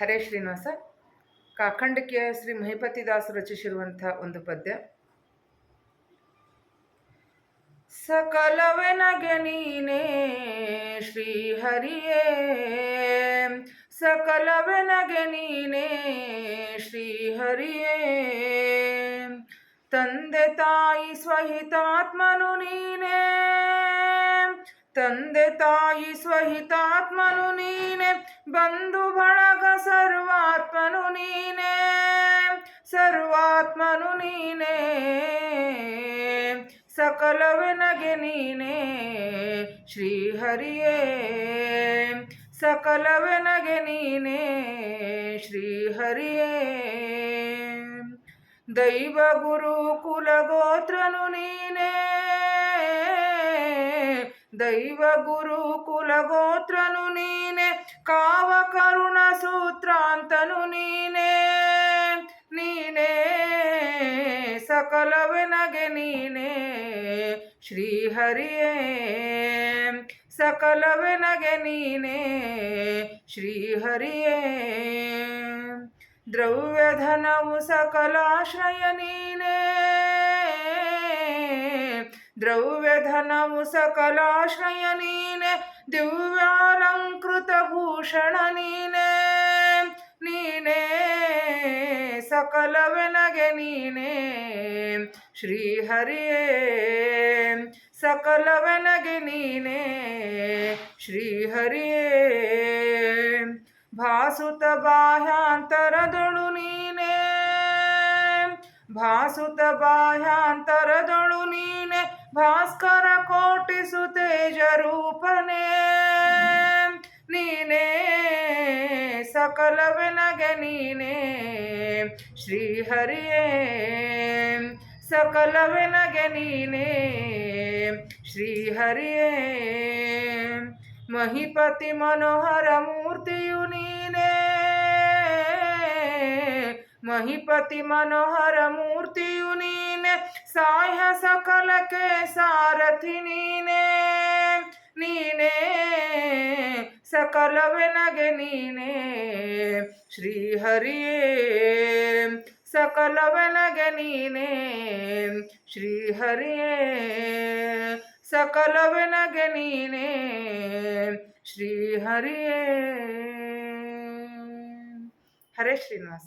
ಹರೇ ಶ್ರೀನಿವಾಸ. ಕಾಖಂಡಕ್ಕೆ ಶ್ರೀ ಮಹಿಪತಿದಾಸರು ರಚಿಸಿರುವಂಥ ಒಂದು ಪದ್ಯ. ಸಕಲವೆನಗೆ ನೀನೇ ಶ್ರೀಹರಿಯೇ. ಸಕಲವೆನಗೆ ನೀನೇ ಶ್ರೀಹರಿಯೇ. ತಂದೆ ತಾಯಿ ಸ್ವಹಿತಾತ್ಮನು ನೀನೇ. ತಂದೆ ತಾಯಿ ಸ್ವಹಿತಾತ್ಮನು ನೀನೆ, ಬಂಧು ಬಳಗ ಸರ್ವಾತ್ಮನು ನೀನೆ ಸರ್ವಾತ್ಮನು ನೀನೆ, ಸಕಲವೆನಗೆ ನೀನೆ, ಶ್ರೀಹರಿಯೇ, ಸಕಲವೆನಗೆ ನೀನೆ, ಶ್ರೀಹರಿಯೇ. ದೈವ ಗುರು ಕುಲಗೋತ್ರನು ದೈವ ಗುರು ಕುಲಗೋತ್ರನು ನೀನೆ, ಕಾವ ಕರುಣ ಸೂತ್ರಾಂತನು ನೀನೇ. ನೀನೇ ಸಕಲವೆನಗೆ ನೀನೇ. ಶ್ರೀಹರಿಯೇ ಸಕಲವೆನಗೆ ನೀನೇ. ಶ್ರೀಹರಿಯೇ, ದ್ರವ್ಯಧನವು ಸಕಲಾಶ್ರಯ ನೀನೇ. ದ್ರವ್ಯಧನವು ಸಕಲಾಶ್ರಯ ನೀನೆ ದಿವ್ಯಾಲಂಕೃತ ಭೂಷಣ ನೀನೆ ನೀನೇ ಸಕಲವೆನಗೆ ನೀನೇ, ಶ್ರೀಹರಿಯೇ ಸಕಲವೆನಗೆ ನೀನೇ, ಶ್ರೀಹರಿಯೇ. ಭಾಸುತ ಬಾಹ್ಯಾಂತರದೊಳು ನೀನೇ. ಭಾಸುತ ಬಾಹ್ಯಾಂತರದೊಳು ನೀನೆ ಭಾಸ್ಕರ ಕೋಟಿಸು ತೇಜ ರೂಪನೇ ನೀನೇ ಸಕಲವೆನಗೆ ನೀನೇ ಶ್ರೀಹರಿಯೇ ಸಕಲವೆನಗೆ ನೀನೇ ಶ್ರೀಹರಿಯೇ ಮಹಿಪತಿ ಮನೋಹರ ಮೂರ್ತಿಯು ನೀನೇ ಮಹಿಪತಿ ಮನೋಹರ ಮೂರ್ತಿಯು ನೀನೆ ಸಾಹ್ಯ ಸಕಲಕ್ಕೆ ಸಾರಥಿ ನೀನೇ ನೀನೇ ಸಕಲವೆನಗೆ ನೀನೇ ಶ್ರೀಹರಿಯೇ ಸಕಲವೆನಗೆ ನೀನೇ ಶ್ರೀಹರಿಯೇ ಸಕಲವೆನಗೆ ನೀನೇ ಶ್ರೀಹರಿಯೇ ಹರೇ ಶ್ರೀನಿವಾಸ